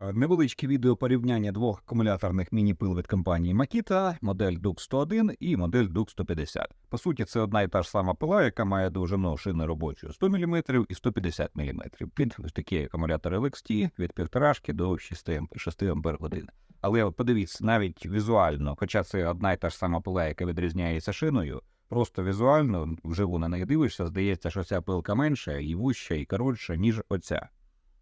Невеличке відео порівняння двох акумуляторних міні-пил від компанії Makita, модель Dux 101 і модель Dux 150. По суті, це одна і та ж сама пила, яка має довжину шини робочої 100 мм і 150 мм. Під ось такі акумулятори LXT від 1,5 до 6 Амп- 6 Ампер годин. Але подивіться, навіть візуально, хоча це одна і та ж сама пила, яка відрізняється шиною, просто візуально вживу на неї дивишся, здається, що ця пилка менша і вуща, і коротша, ніж оця.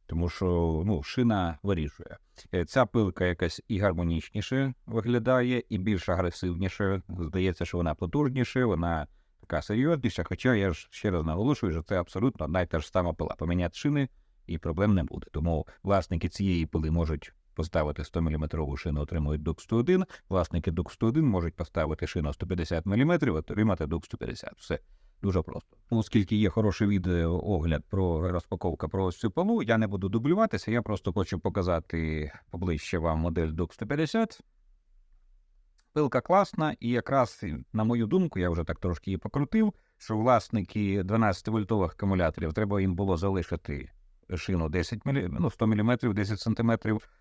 Тому що ну, шина вирішує. Е, Ця пилка якась і гармонічніше виглядає, і більш агресивніше. Здається, що вона потужніша, вона така серйозніша. Хоча я ж ще раз наголошую, що це абсолютно одна й та ж сама пила. Поміняти шини і проблем не буде. Тому власники цієї пили можуть поставити 100 мм шину, отримують Dux 101. Власники Dux 101 можуть поставити шину 150 мм, отримати Dux 150. Все. Дуже просто. Ну, Оскільки є хороший відео огляд про розпаковка про ось цю пилу, я не буду дублюватися, я просто хочу показати поближче вам модель Dux 150. Пилка класна, і якраз, на мою думку, я вже так трошки її покрутив, що власники 12-вольтових акумуляторів треба їм було залишити шину 10 мм, ну, 100 мм, 10 см,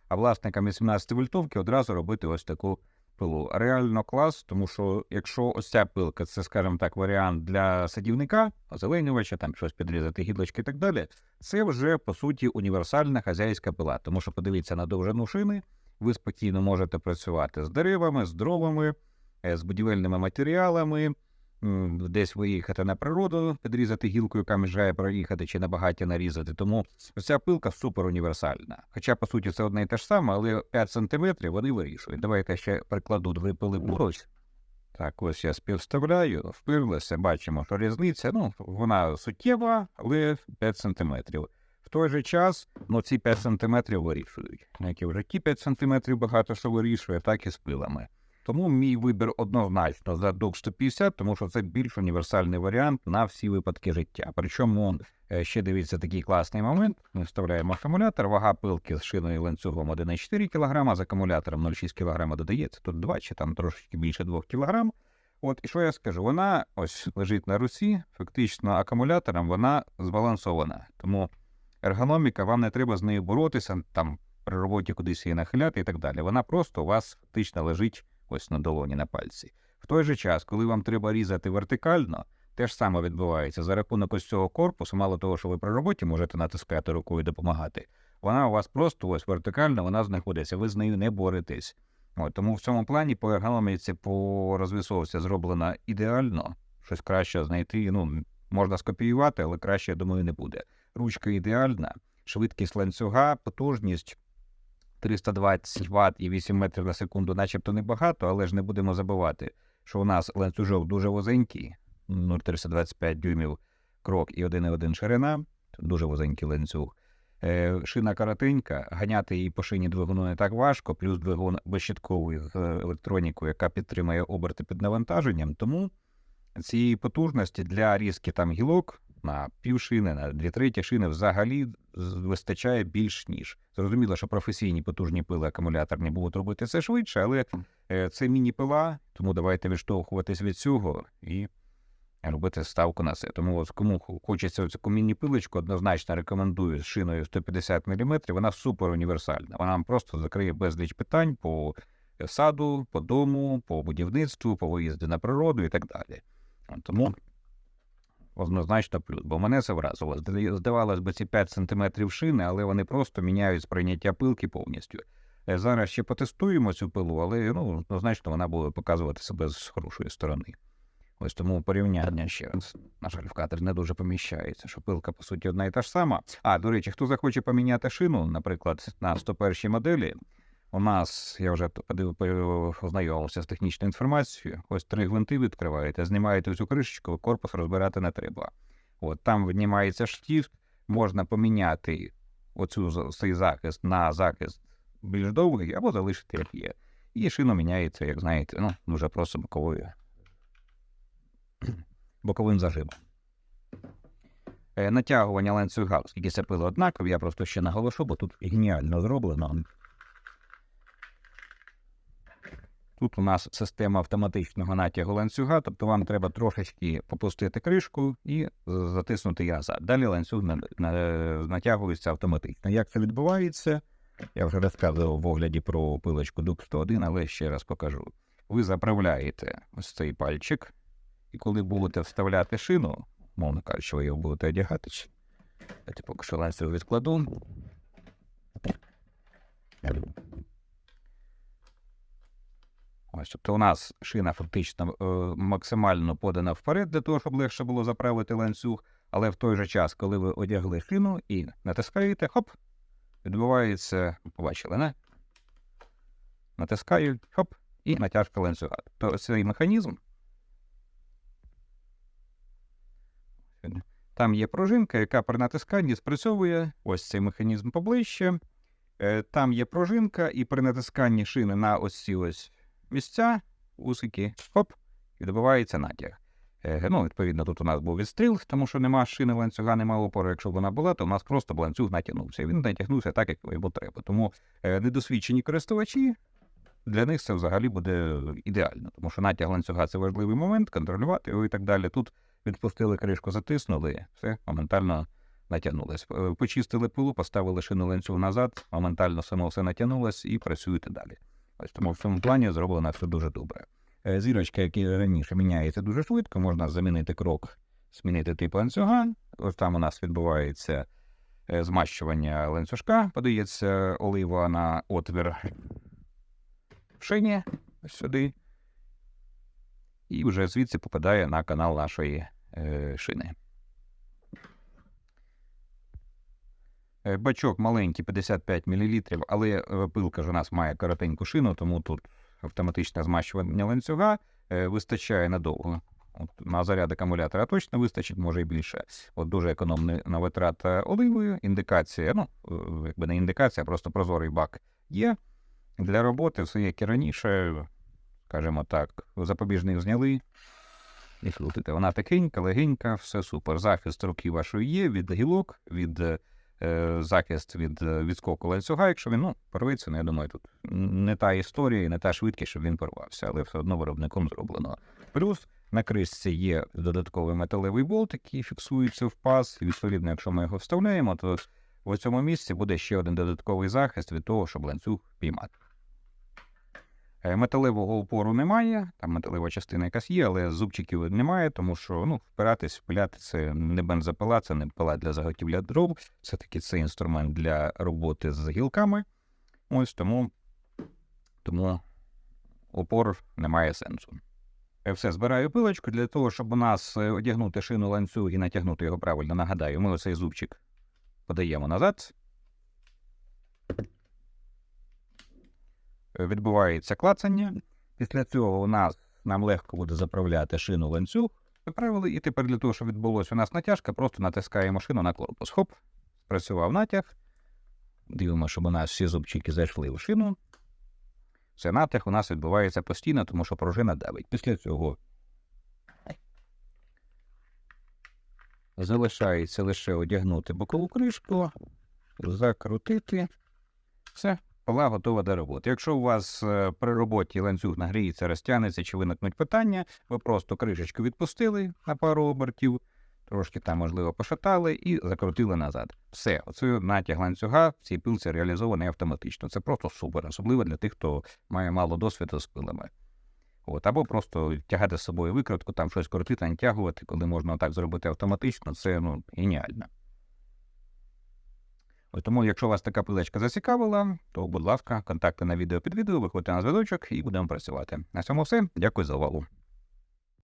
а власникам 18-вольтовки одразу робити ось таку пилу. Реально клас, тому що якщо ось ця пилка, це, скажімо так, варіант для садівника, озеленювача, там щось підрізати, гілочки і так далі, це вже по суті універсальна хазяйська пила. Тому що подивіться на довжину шини, ви спокійно можете працювати з деревами, з дровами, е, з будівельними матеріалами. Десь виїхати на природу, підрізати гілку, яка мішає проїхати, чи на багаття нарізати. Тому ця пилка супер універсальна. Хоча, по суті, це одне і те ж саме, але 5 сантиметрів вони вирішують. Давайте ще прикладу дві пили поруч. Так, ось я співставляю, вперлася, бачимо, що різниця, ну, вона суттєва, але 5 сантиметрів. В той же час, ну, ці 5 сантиметрів вирішують. Як і в житті 5 сантиметрів багато що вирішує, так і з пилами. Тому мій вибір однозначно за DOC 150, тому що це більш універсальний варіант на всі випадки життя. Причому е, ще дивіться такий класний момент. Ми вставляємо акумулятор, вага пилки з шиною ланцюгом 1,4 кг, з акумулятором 0,6 кг додається, тут 2 чи там трошечки більше 2 кг. От і що я скажу? Вона ось лежить на руці, фактично акумулятором вона збалансована. Тому ергономіка, вам не треба з нею боротися, там при роботі кудись її нахиляти і так далі. Вона просто у вас фактично лежить ось на долоні на пальці. В той же час, коли вам треба різати вертикально, те ж саме відбувається за рахунок ось цього корпусу, мало того, що ви при роботі можете натискати рукою допомагати. Вона у вас просто ось вертикально, вона знаходиться, ви з нею не боретесь. От, тому в цьому плані по ергономіці, по розвісовці зроблена ідеально. Щось краще знайти. Ну, можна скопіювати, але краще, я думаю, не буде. Ручка ідеальна, швидкість ланцюга, потужність 320 Вт і 8 метрів на секунду, начебто небагато, але ж не будемо забувати, що у нас ланцюжок дуже вузенький, 0,325 дюймів крок і 1,1 ширина, дуже вузенький ланцюг. Е, Шина коротенька, ганяти її по шині двигуну не так важко, плюс двигун безщитковий з електронікою, яка підтримує оберти під навантаженням. Тому цієї потужності для різки там гілок на півшини, на дві треті шини взагалі вистачає більш ніж. Зрозуміло, що професійні потужні пили акумуляторні будуть робити це швидше, але е, це міні-пила, тому давайте відштовхуватись від цього і робити ставку на це. Тому от кому хо- хочеться цю міні-пилочку, однозначно рекомендую з шиною 150 мм. Вона супер універсальна. Вона вам просто закриє безліч питань по саду, по дому, по будівництву, по виїзду на природу і так далі. Тому однозначно плюс. Бо мене це вразило. Здавалось би, ці 5 см шини, але вони просто міняють сприйняття пилки повністю. Е, Зараз ще потестуємо цю пилу, але ну, однозначно вона буде показувати себе з хорошої сторони. Ось тому порівняння ще раз. На жаль, в кадр не дуже поміщається, що пилка, по суті, одна і та ж сама. А, до речі, хто захоче поміняти шину, наприклад, на 101 моделі, у нас, я вже ознайомився з технічною інформацією. Ось три гвинти відкриваєте, знімаєте цю кришечку, корпус розбирати не треба. От там віднімається штифт, можна поміняти оцю цей захист на захист більш довгий, або залишити як є. І шина міняється, як знаєте, ну, дуже просто боковою боковим зажимом. Е, Натягування ланцюга, оскільки це пило однакові, я просто ще наголошу, бо тут геніально зроблено. Тут у нас система автоматичного натягу ланцюга, тобто вам треба трошечки попустити кришку і затиснути назад. Далі ланцюг на- на- натягується автоматично. Як це відбувається? Я вже розказував в огляді про пилочку Duke 101, але ще раз покажу. Ви заправляєте ось цей пальчик, і коли будете вставляти шину, мовно кажучи, ви його будете одягати. Давайте поки що ланцюг відкладу. Ось, тобто у нас шина фактично е, максимально подана вперед для того, щоб легше було заправити ланцюг, але в той же час, коли ви одягли шину і натискаєте, хоп, відбувається, побачили, не? Натискаю, хоп, і натяжка ланцюга. То цей механізм. Там є пружинка, яка при натисканні спрацьовує ось цей механізм поближче. Е, Там є пружинка, і при натисканні шини на ось ці ось місця, усики, хоп, і добивається натяг. Е, Ну, відповідно, тут у нас був відстріл, тому що нема шини ланцюга, нема опору. Якщо б вона була, то у нас просто б ланцюг натягнувся. Він натягнувся так, як йому треба. Тому е, недосвідчені користувачі для них це взагалі буде ідеально, тому що натяг ланцюга це важливий момент, контролювати його і так далі. Тут відпустили кришку, затиснули, все моментально натягнулось. Е, Почистили пилу, поставили шину ланцюг назад, моментально само все натягнулось і працюєте далі. Ось тому в цьому плані зроблено все дуже добре. Е, Зірочка, які раніше міняється дуже швидко, можна замінити крок, змінити тип ланцюга. Ось там у нас відбувається е, змащування ланцюжка, подається олива на отвір в шині, ось сюди. І вже звідси попадає на канал нашої е, шини. Бачок маленький, 55 мл, але е, пилка ж у нас має коротеньку шину, тому тут автоматичне змащування ланцюга е, вистачає надовго. От, на заряд акумулятора точно вистачить, може і більше. От дуже економна витрата оливою. Індикація, ну, е, якби не індикація, просто прозорий бак є. Для роботи все як і раніше, скажімо так, запобіжник зняли. І крутите. Вона такенька, легенька, все супер. Захист руки вашої є від гілок, від е, захист від е, відскоку ланцюга, якщо він ну, порветься, ну, я думаю, тут не та історія і не та швидкість, щоб він порвався, але все одно виробником зроблено. Плюс на кришці є додатковий металевий болт, який фіксується в паз. І відповідно, якщо ми його вставляємо, то в цьому місці буде ще один додатковий захист від того, щоб ланцюг піймати. Е, Металевого опору немає, там металева частина якась є, але зубчиків немає, тому що ну, впиратись, впиляти це не бензопила, це не пила для заготівля дров, все-таки це інструмент для роботи з гілками. Ось тому, тому опор немає сенсу. Все, збираю пилочку для того, щоб у нас е, одягнути шину ланцюг і натягнути його правильно. Нагадаю, ми оцей зубчик подаємо назад. Відбувається клацання. Після цього у нас нам легко буде заправляти шину ланцюг. Заправили, і тепер для того, щоб відбулося у нас натяжка, просто натискаємо шину на корпус. Хоп, спрацював натяг. Дивимося, щоб у нас всі зубчики зайшли в шину. Це натяг у нас відбувається постійно, тому що пружина давить. Після цього залишається лише одягнути бокову кришку, закрутити. Все, пила готова до роботи. Якщо у вас е, при роботі ланцюг нагріється, розтягнеться чи виникнуть питання, ви просто кришечку відпустили на пару обертів, трошки там, можливо, пошатали і закрутили назад. Все, оце натяг ланцюга в цій пилці реалізований автоматично. Це просто супер, особливо для тих, хто має мало досвіду з пилами. От, або просто тягати з собою викрутку, там щось крутити, натягувати, коли можна так зробити автоматично, це ну, геніально. Тому, якщо вас така пилечка зацікавила, то, будь ласка, контакти на відео під відео, виходьте на зв'язочок і будемо працювати. На цьому все. Дякую за увагу.